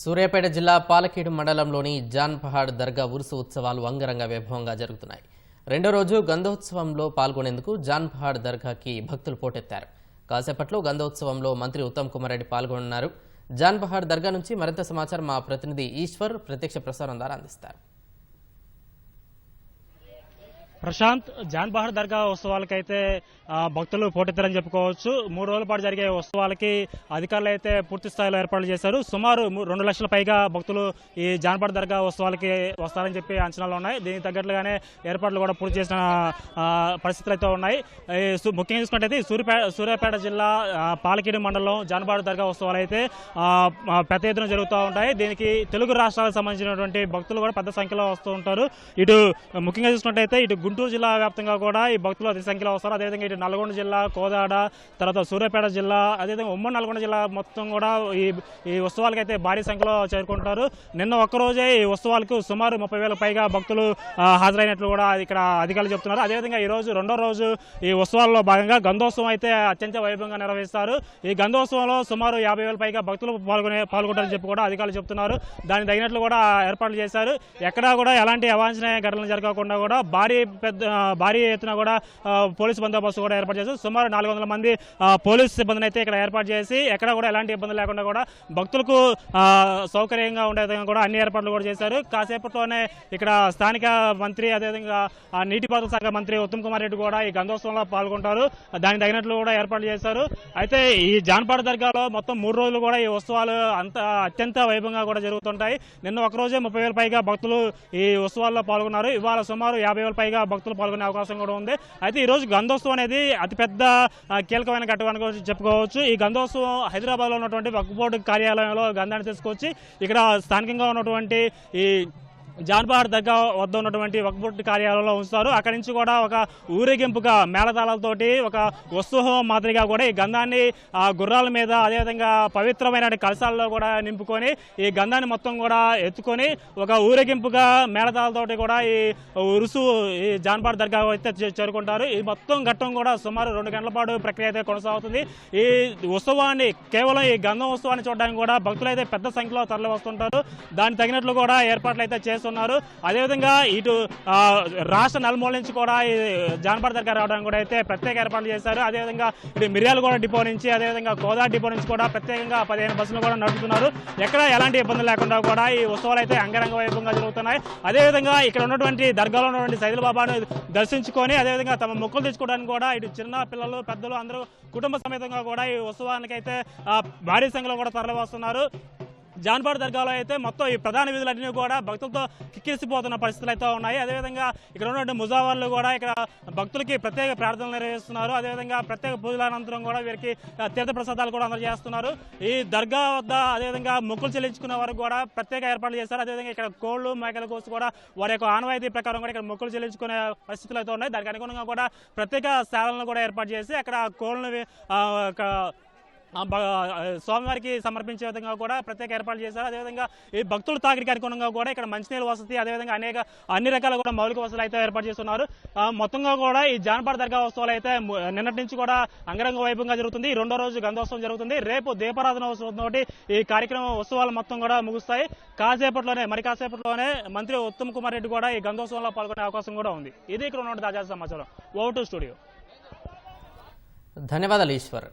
సూర్యాపేట జిల్లా పాలకీడు మండలంలోని జాన్ పహాడ్ దర్గా ఉరుసు ఉత్సవాలు అంగరంగ వైభవంగా జరుగుతున్నాయి. రెండో రోజు గంధోత్సవంలో పాల్గొనేందుకు జాన్ పహాడ్ దర్గాకి భక్తులు పోటెత్తారు. కాసేపట్లో గంధోత్సవంలో మంత్రి ఉత్తమ్ కుమార్ రెడ్డి పాల్గొన్నారు జాన్ పహాడ్ దర్గా నుంచి మరింత సమాచారం మా ప్రతినిధి ఈశ్వర్ ప్రత్యక్ష ప్రసారం ద్వారా అందిస్తారు. ప్రశాంత్ జాన్ బహర్ దర్గా ఉత్సవాలకైతే భక్తులు పోటెత్తారని చెప్పుకోవచ్చు. మూడు రోజుల పాటు జరిగే ఉత్సవాలకి అధికారులు అయితే పూర్తి స్థాయిలో ఏర్పాట్లు చేశారు. సుమారు రెండు లక్షల పైగా భక్తులు ఈ జాన్పాడ్ దర్గా ఉత్సవాలకి వస్తారని చెప్పి అంచనాలు ఉన్నాయి. దీనికి తగ్గట్లుగానే ఏర్పాట్లు కూడా పూర్తి చేసిన పరిస్థితులు అయితే ఉన్నాయి. ముఖ్యంగా చూసుకుంటే సూర్యపేట సూర్యాపేట జిల్లా పాలకిడి పాలకేడు మండలం జాన్పాడ్ దర్గా ఉత్సవాలు అయితే పెద్ద ఎత్తున జరుగుతూ ఉంటాయి. దీనికి తెలుగు రాష్ట్రాలకు సంబంధించినటువంటి భక్తులు కూడా పెద్ద సంఖ్యలో వస్తూ ఉంటారు. ఇటు ముఖ్యంగా చూసుకున్నట్టయితే ఇటు గుంటూరు జిల్లా వ్యాప్తంగా కూడా ఈ భక్తులు అతి సంఖ్యలో వస్తారు. అదేవిధంగా ఇటు నల్గొండ జిల్లా కోదాడ తర్వాత సూర్యాపేట జిల్లా అదేవిధంగా ఉమ్మడి నల్గొండ జిల్లా మొత్తం కూడా ఈ ఈ ఉత్సవాలకు అయితే భారీ సంఖ్యలో చేరుకుంటారు నిన్న ఒక్కరోజే ఈ ఉత్సవాలకు సుమారు ముప్పై వేల పైగా భక్తులు హాజరైనట్లు కూడా ఇక్కడ అధికారులు చెప్తున్నారు. అదేవిధంగా ఈరోజు రెండో రోజు ఈ ఉత్సవాల్లో భాగంగా గంధోత్సవం అయితే అత్యంత వైభవంగా నిర్వహిస్తారు. ఈ గంధోత్సవంలో సుమారు యాభై వేల పైగా భక్తులు పాల్గొనే పాల్గొంటారని చెప్పి కూడా అధికారులు చెప్తున్నారు. దానికి తగినట్లు కూడా ఏర్పాట్లు చేశారు. ఎక్కడా కూడా ఎలాంటి అవాంఛనీయ ఘటనలు జరగకుండా కూడా భారీ పెద్ద భారీ ఎత్తున కూడా పోలీసు బందోబస్తు కూడా ఏర్పాటు చేశారు. సుమారు నాలుగు వందల మంది పోలీసు సిబ్బందిని అయితే ఇక్కడ ఏర్పాటు చేసి ఎక్కడ కూడా ఎలాంటి ఇబ్బంది లేకుండా కూడా భక్తులకు సౌకర్యంగా ఉండే విధంగా కూడా అన్ని ఏర్పాట్లు కూడా చేశారు. కాసేపట్లోనే ఇక్కడ స్థానిక మంత్రి అదేవిధంగా నీటిపారుదల శాఖ మంత్రి ఉత్తమ్ కుమార్ రెడ్డి కూడా ఈ గంధోత్సవంలో పాల్గొంటారు. దానికి తగినట్లు కూడా ఏర్పాట్లు చేశారు. అయితే ఈ జాన్పాడ దర్గాలో మొత్తం మూడు రోజులు కూడా ఈ ఉత్సవాలు అంత అత్యంత వైభవంగా కూడా జరుగుతుంటాయి. నిన్న ఒక రోజే ముప్పై వేల పైగా భక్తులు ఈ ఉత్సవాల్లో పాల్గొన్నారు. ఇవాళ సుమారు యాభై వేల పైగా భక్తులు పాల్గొనే అవకాశం కూడా ఉంది. అయితే ఈరోజు గంధోత్సవం అనేది అతిపెద్ద కీలకమైన ఘట్టం అని కూడా చెప్పుకోవచ్చు. ఈ గంధోత్సవం హైదరాబాద్లో ఉన్నటువంటి వక్ఫ్ బోర్డు కార్యాలయంలో గంధాన్ని తీసుకొచ్చి ఇక్కడ స్థానికంగా ఉన్నటువంటి ఈ జాన్పహార్ దగ్గర వద్ద ఉన్నటువంటి వక్బుట్ కార్యాలయంలో ఉంచుతారు. అక్కడి నుంచి కూడా ఒక ఊరేగింపుగా మేళతాళాలతోటి ఒక ఉత్సవం మాదిరిగా కూడా ఈ గంధాన్ని ఆ గుర్రాల మీద అదేవిధంగా పవిత్రమైన కలశాల్లో కూడా నింపుకొని ఈ గంధాన్ని మొత్తం కూడా ఎత్తుకొని ఒక ఊరేగింపుగా మేళతాళాలతోటి కూడా ఈ ఉరుసు ఈ జాన్పహార్ దర్గా అయితే చే- చేరుకుంటారు. ఈ మొత్తం ఘట్టం కూడా సుమారు రెండు గంటల పాటు ప్రక్రియ అయితే కొనసాగుతుంది. ఈ ఉత్సవాన్ని కేవలం ఈ గంధం ఉత్సవాన్ని చూడడానికి కూడా భక్తులు అయితే పెద్ద సంఖ్యలో తరలి వస్తుంటారు దానికి తగినట్లు కూడా ఏర్పాట్లు అయితే చేస్తారు చేస్తున్నారు. అదేవిధంగా ఇటు రాష్ట్ర నలుమూల నుంచి కూడా జానపద దగ్గర రావడానికి కూడా అయితే ప్రత్యేక ఏర్పాట్లు చేశారు. అదేవిధంగా ఇటు మిర్యాలగూడ డిపో నుంచి అదేవిధంగా కోదా డిపో నుంచి కూడా ప్రత్యేకంగా పదిహేను బస్సులు కూడా నడుపుతున్నారు. ఎక్కడ ఎలాంటి ఇబ్బందులు లేకుండా కూడా ఈ ఉత్సవాలు అయితే అంగరంగ వైభవంగా జరుగుతున్నాయి. అదేవిధంగా ఇక్కడ ఉన్నటువంటి దర్గాలో ఉన్నటువంటి సైదుల బాబాను దర్శించుకొని అదేవిధంగా తమ మొక్కులు తెచ్చుకోవడానికి కూడా ఇటు చిన్న పిల్లలు పెద్దలు అందరూ కుటుంబ సమేతంగా కూడా ఈ ఉత్సవానికి అయితే భారీ సంఖ్యలో కూడా తరలి వస్తున్నారు జాన్పాడ్ దర్గాలో అయితే మొత్తం ఈ ప్రధాన వీధులన్నీ కూడా భక్తులతో కిక్కిరిసిపోతున్న పరిస్థితులు అయితే ఉన్నాయి. అదేవిధంగా ఇక్కడ ఉన్నటువంటి ముజావర్లు కూడా ఇక్కడ భక్తులకి ప్రత్యేక ప్రార్థనలు నిర్వహిస్తున్నారు. అదేవిధంగా ప్రత్యేక పూజల అనంతరం కూడా వీరికి తీర్థప్రసాదాలు తీర్థ ప్రసాదాలు కూడా అందజేస్తున్నారు. ఈ దర్గా వద్ద అదేవిధంగా మొక్కులు చెల్లించుకునే వరకు కూడా ప్రత్యేక ఏర్పాట్లు చేశారు. అదేవిధంగా ఇక్కడ కోళ్ళు మేకల కోసం కూడా వారి యొక్క ఆనవాయితీ ప్రకారం కూడా ఇక్కడ మొక్కులు చెల్లించుకునే పరిస్థితులు అయితే ఉన్నాయి. దానికి అనుగుణంగా కూడా ప్రత్యేక శాలను కూడా ఏర్పాటు చేసి అక్కడ కోళ్ళను ఒక స్వామివారికి సమర్పించే విధంగా కూడా ప్రత్యేక ఏర్పాట్లు చేశారు. అదేవిధంగా ఈ భక్తుల తాకిడికి అనుగుణంగా కూడా ఇక్కడ మంచినీళ్ళ వసతి అదేవిధంగా అనేక అన్ని రకాల కూడా మౌలిక వసతులు అయితే ఏర్పాటు చేస్తున్నారు. మొత్తంగా కూడా ఈ జానపద దర్గా ఉత్సవాలు అయితే నిన్నటి నుంచి కూడా అంగరంగ వైభవంగా జరుగుతుంది. ఈ రెండో రోజు గంధోత్సవం జరుగుతుంది. రేపు దీపారాధన ఉత్సవం తోటి ఈ కార్యక్రమం ఉత్సవాలు మొత్తం కూడా ముగుస్తాయి. కాసేపట్లోనే మరి కాసేపట్లోనే మంత్రి ఉత్తమ్ కుమార్ రెడ్డి కూడా ఈ గంధోత్సవంలో పాల్గొనే అవకాశం కూడా ఉంది. ఇది ఇక్కడ ఉన్నటువంటి తాజా సమాచారం. ఓ స్టూడియో. ధన్యవాదాలు ఈశ్వర్.